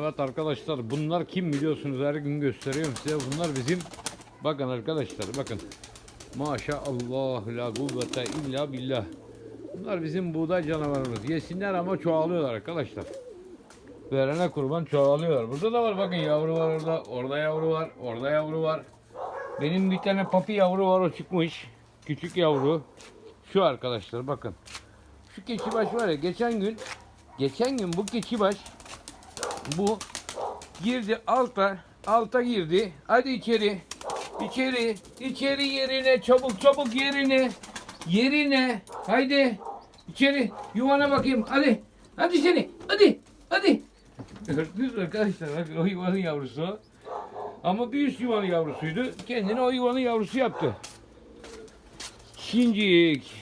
Evet arkadaşlar bunlar kim biliyorsunuz her gün gösteriyorum size. Bunlar bizim bakın arkadaşlar bakın. Maşallah la kuvvete illa billah. Bunlar bizim buğday canavarımız. Yesinler ama çoğalıyorlar arkadaşlar. Verene kurban çoğalıyorlar. Burada da var bakın yavru var orada. Orada yavru var. Orada yavru var. Benim bir tane papi yavru var o çıkmış. Küçük yavru. Şu arkadaşlar bakın. Şu keçibaş var ya geçen gün geçen gün bu keçibaş bu girdi alta alta girdi. Hadi içeri. İçeri. içeri yerine çabuk çabuk yerine. Yerine. Haydi. İçeri. Yuvana bakayım. Hadi. Hadi seni. Hadi. Hadi. Gördünüz arkadaşlar? Bakın o yuvanın yavrusu. Ama bir üst yuvanın yavrusuydu. Kendini o yuvanın yavrusu yaptı. Şincik.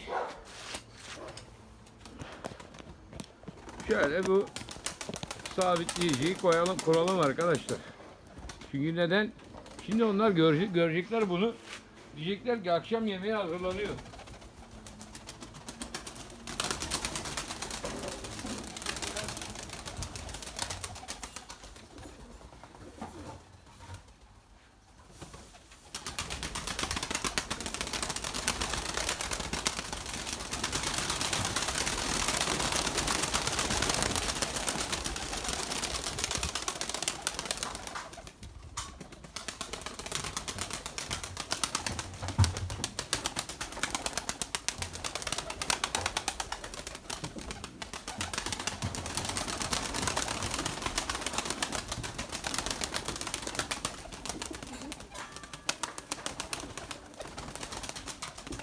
Şöyle bu sabitleyiciyi koyalım, kuralım arkadaşlar. Çünkü neden? Şimdi onlar görecek, görecekler bunu. Diyecekler ki akşam yemeği hazırlanıyor.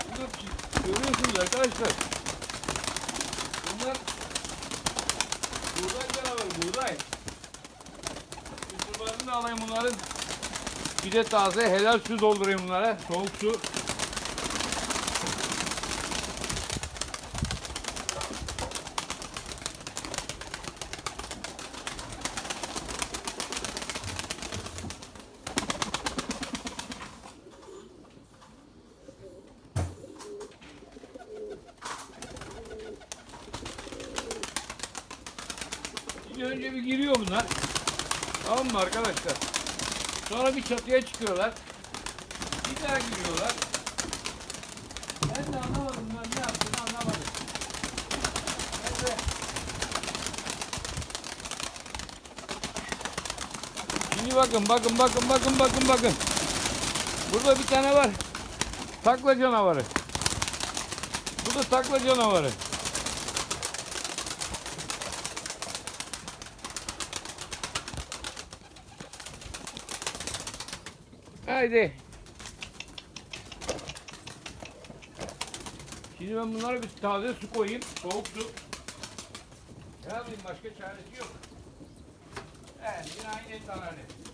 Bunlar görüyorsunuz arkadaşlar. Bunlar buğday canavarı, buğday. Kusurlarını da alayım bunların. Bir de taze helal su doldurayım bunlara. Soğuk su. Önce bir giriyor bunlar. Tamam mı arkadaşlar? Sonra bir çatıya çıkıyorlar. Bir daha giriyorlar. Ben de anlamadım ben ne yaptığını anlamadım. Neyse. Şimdi bakın bakın bakın bakın bakın bakın. Burada bir tane var. Takla canavarı. Bu da takla canavarı. Haydi. Şimdi ben bunlara bir taze su koyayım. Soğuk su. Ne yapayım başka çaresi yok. Evet yine aynı et.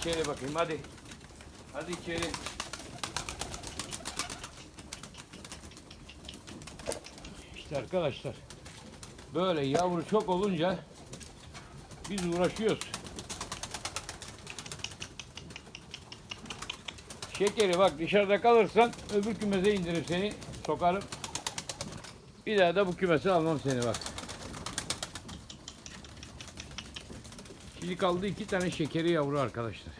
İçeri bakayım hadi. Hadi içeri. İşte arkadaşlar. Böyle yavru çok olunca biz uğraşıyoruz. Şekeri bak dışarıda kalırsan öbür kümese indirip seni sokarım. Bir daha da bu kümese almam seni bak. Şimdi kaldı iki tane şekeri yavru arkadaşlar.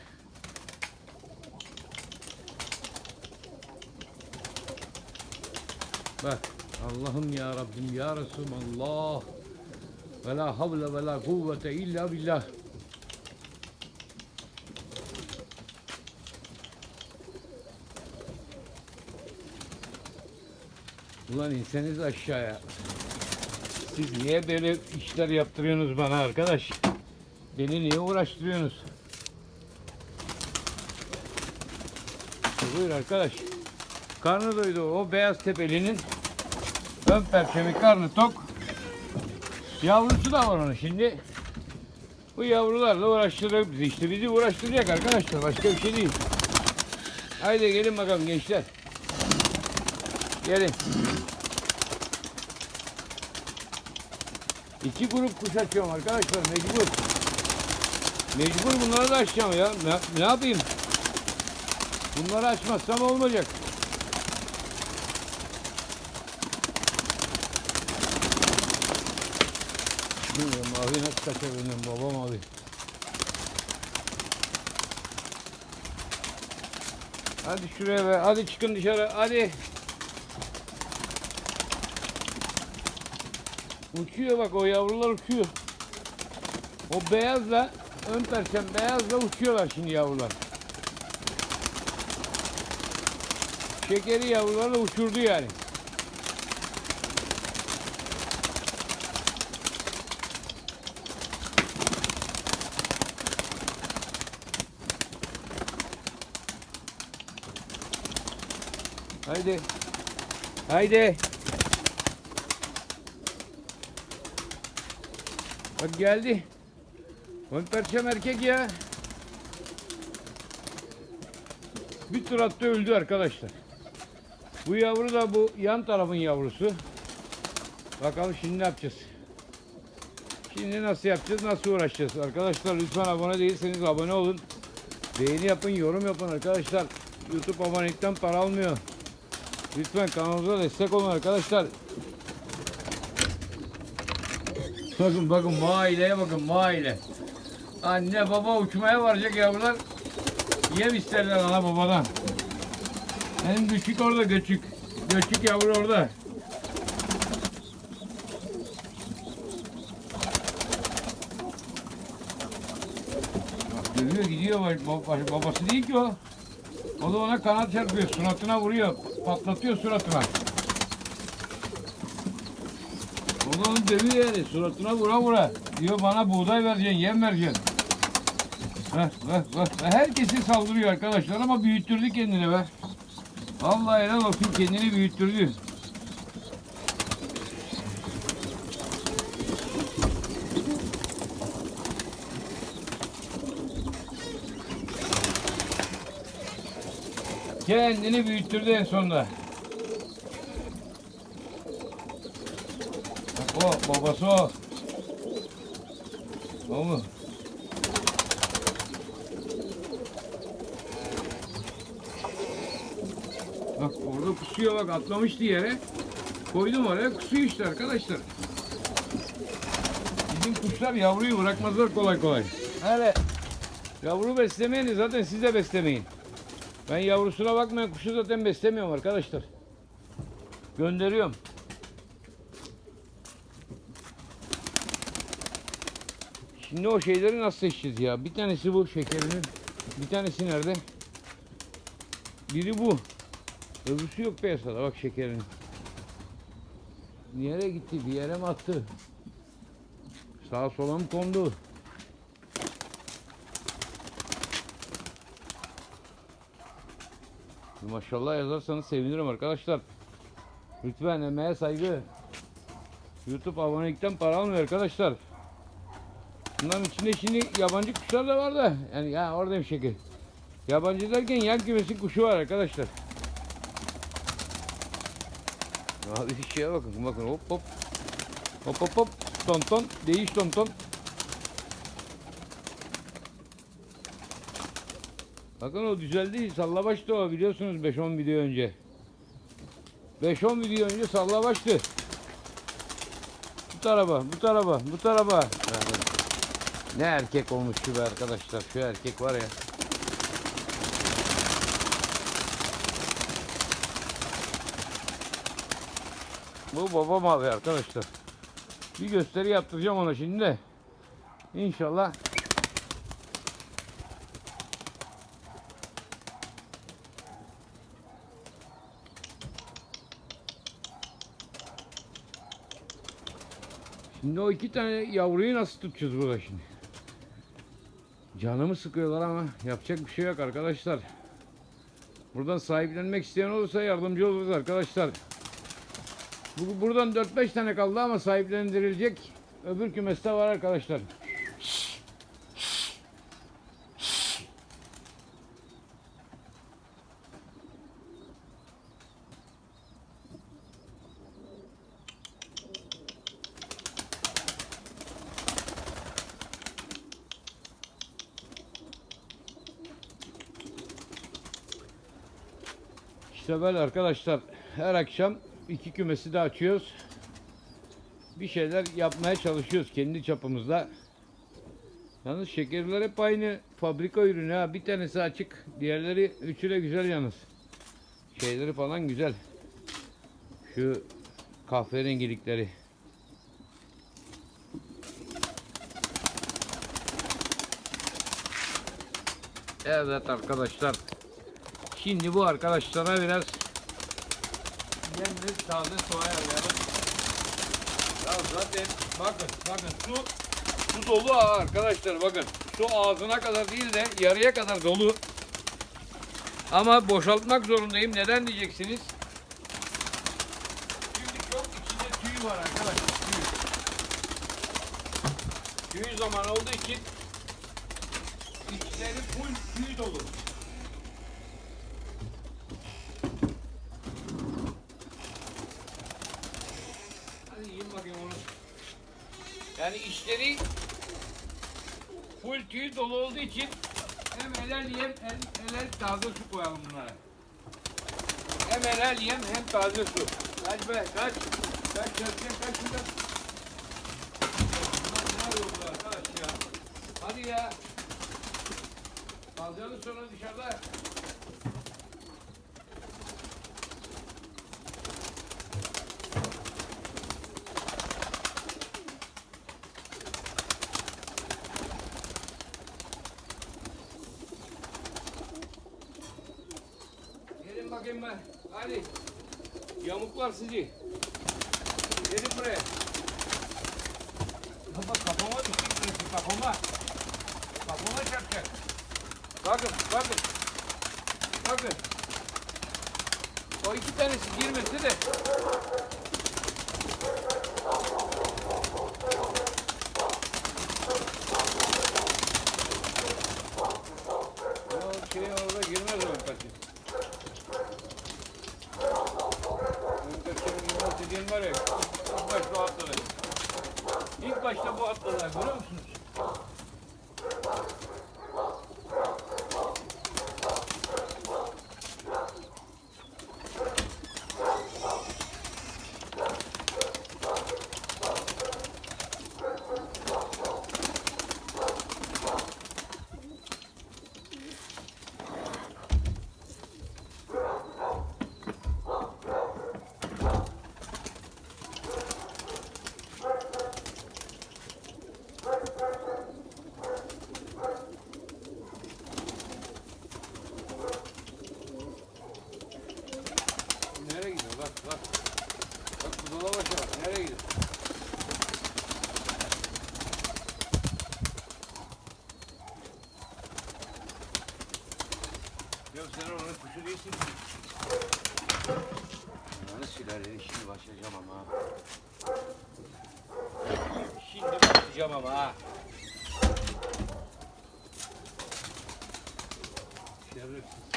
Bak Allah'ım ya Rabbim ya Resulallah. Ve la havle ve la kuvvete illa billah. Ulan inseniz aşağıya. Siz niye böyle işler yaptırıyorsunuz bana arkadaş? Beni niye uğraştırıyorsunuz? Buyur arkadaş. Karnı doydu. O beyaz tepelinin ön perçemi karnı tok. Yavrusu da var onun şimdi. Bu yavrularla uğraştıracak bizi. İşte bizi uğraştıracak arkadaşlar. Başka bir şey değil. Haydi gelin bakalım gençler. Gelin. İki grup kuş açıyorum arkadaşlar mecbur. Mecbur bunları da açacağım ya. Ne, ne yapayım? Bunları açmazsam olmayacak. Bilmiyorum mavi nasıl kaçabildim baba mavi. Hadi şuraya be. Hadi çıkın dışarı. Hadi. Uçuyor bak o yavrular uçuyor. O beyazla ön perçem beyazla uçuyorlar şimdi yavrular. Şekeri yavrularla uçurdu yani. Haydi. Haydi. Bak geldi. Ön perçem erkek ya. Bir tur attı öldü arkadaşlar. Bu yavru da bu yan tarafın yavrusu. Bakalım şimdi ne yapacağız? Şimdi nasıl yapacağız? Nasıl uğraşacağız? Arkadaşlar lütfen abone değilseniz abone olun. Beğeni yapın, yorum yapın arkadaşlar. YouTube abonelikten para almıyor. Lütfen kanalımıza destek olun arkadaşlar. Bakın bakın maileye bakın maile. Anne baba uçmaya varacak yavrular. Yem isterler ana babadan. Benim küçük orada göçük. Göçük yavru orada. Bak Dövüyor gidiyor bab- bab- babası değil ki o. O da ona kanat çarpıyor, suratına vuruyor, patlatıyor suratına. O da onu dövüyor yani, suratına vura vura. Diyor bana buğday vereceksin, yem vereceksin. Heh, heh, heh. Herkesi saldırıyor arkadaşlar ama büyüttürdü kendini be. Vallahi helal olsun kendini büyüttürdü. Kendini büyüttürdü en sonunda. O babası o. O? Bak orada kusuyor bak atlamıştı yere. Koydum oraya kusuyor işte arkadaşlar. Bizim kuşlar yavruyu bırakmazlar kolay kolay. Hele yavru beslemeyeni zaten siz de beslemeyin. Ben yavrusuna bakmayan kuşu zaten beslemiyorum arkadaşlar. Gönderiyorum. Şimdi o şeyleri nasıl seçeceğiz ya? Bir tanesi bu şekerinin. Bir tanesi nerede? Biri bu. Öbürsü yok piyasada bak şekerinin. Nereye gitti? Bir yere mi attı? Sağa sola mı kondu? Maşallah yazarsanız sevinirim arkadaşlar. Lütfen emeğe saygı. YouTube abonelikten para almıyor arkadaşlar. Bunların içinde şimdi yabancı kuşlar da var da. Yani ya oradayım şeker. Yabancı derken yan kümesin kuşu var arkadaşlar. Abi şeye bakın bakın hop hop. Hop hop hop. Ton ton. Değiş ton ton. Bakın o düzeldi. Sallabaştı o biliyorsunuz 5-10 video önce. 5-10 video önce sallabaştı. Bu tarafa, bu tarafa, bu tarafa. Ne erkek olmuş şu be arkadaşlar. Şu erkek var ya. Bu babam abi arkadaşlar. Bir gösteri yaptıracağım ona şimdi. İnşallah Şimdi o iki tane yavruyu nasıl tutacağız burada şimdi? Canımı sıkıyorlar ama yapacak bir şey yok arkadaşlar. Buradan sahiplenmek isteyen olursa yardımcı oluruz arkadaşlar. Bu, buradan 4-5 tane kaldı ama sahiplendirilecek öbür kümeste var arkadaşlar. İşte böyle arkadaşlar her akşam iki kümesi de açıyoruz. Bir şeyler yapmaya çalışıyoruz kendi çapımızda. Yalnız şekerler hep aynı fabrika ürünü ha. Bir tanesi açık, diğerleri üçü de güzel yalnız. Şeyleri falan güzel. Şu kahverengilikleri. Evet arkadaşlar. Şimdi bu arkadaşlara biraz yalnız taze su ayarlayalım. Ya zaten bakın bakın su su dolu arkadaşlar bakın. Su ağzına kadar değil de yarıya kadar dolu. Ama boşaltmak zorundayım. Neden diyeceksiniz? Çünkü çok içinde tüy var arkadaşlar. Tüy. Tüy zaman olduğu için içleri full tüy dolu. Hadi yiyin bakayım onu. Yani içleri full tüy dolu olduğu için hem helal yem hem helal taze su koyalım bunlara. Hem helal yem hem taze su. Kaç be kaç. Kaç kaç kaç şuradan. Bunlar ne burada arkadaş ya. Hadi ya. Kalacağınız sonra dışarıda. Gelin ben. Hadi. Yamuklar sizi. Gelin buraya. Baba kafama burası kafama. Kafama çarpacak. Bakın bakın. Bakın. O iki tanesi girmesi de. O şey orada girmez o kaçın. Kaçın girmez dediğin var ya. İlk başta o atladı. İlk başta bu atladı. Görüyor musunuz? Nereye gidiyor? Bak bak. Bak bu dolaba bak. Nereye gidiyor? Ya sen kuşu değilsin ki. Ananı silerleri şimdi başlayacağım ama. Şimdi başlayacağım ama ha. Şerefsiz.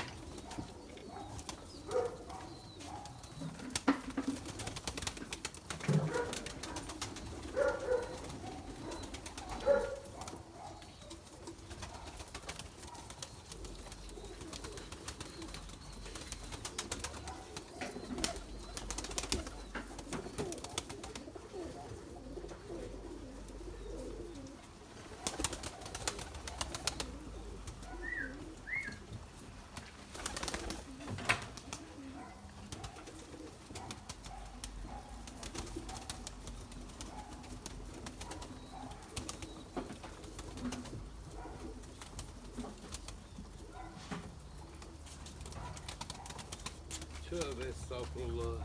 Tövbe estağfurullah.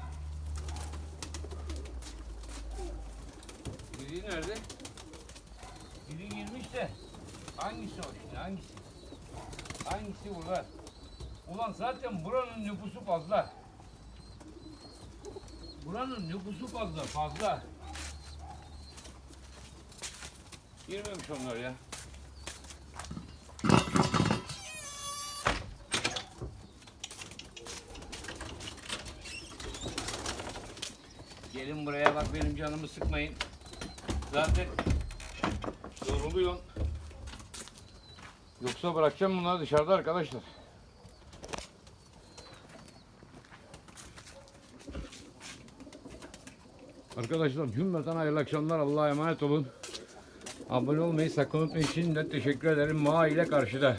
Biri nerede? Biri girmiş de. Hangisi o şimdi hangisi? Hangisi burada? Ulan zaten buranın nüfusu fazla. Buranın nüfusu fazla fazla. Girmemiş onlar ya. Gelin buraya bak benim canımı sıkmayın. Zaten yoruluyorsun. Yoksa bırakacağım bunları dışarıda arkadaşlar. Arkadaşlar cümleten hayırlı akşamlar. Allah'a emanet olun. Abone olmayı sakın unutmayın. Şimdiden teşekkür ederim. Ma ile karşıda.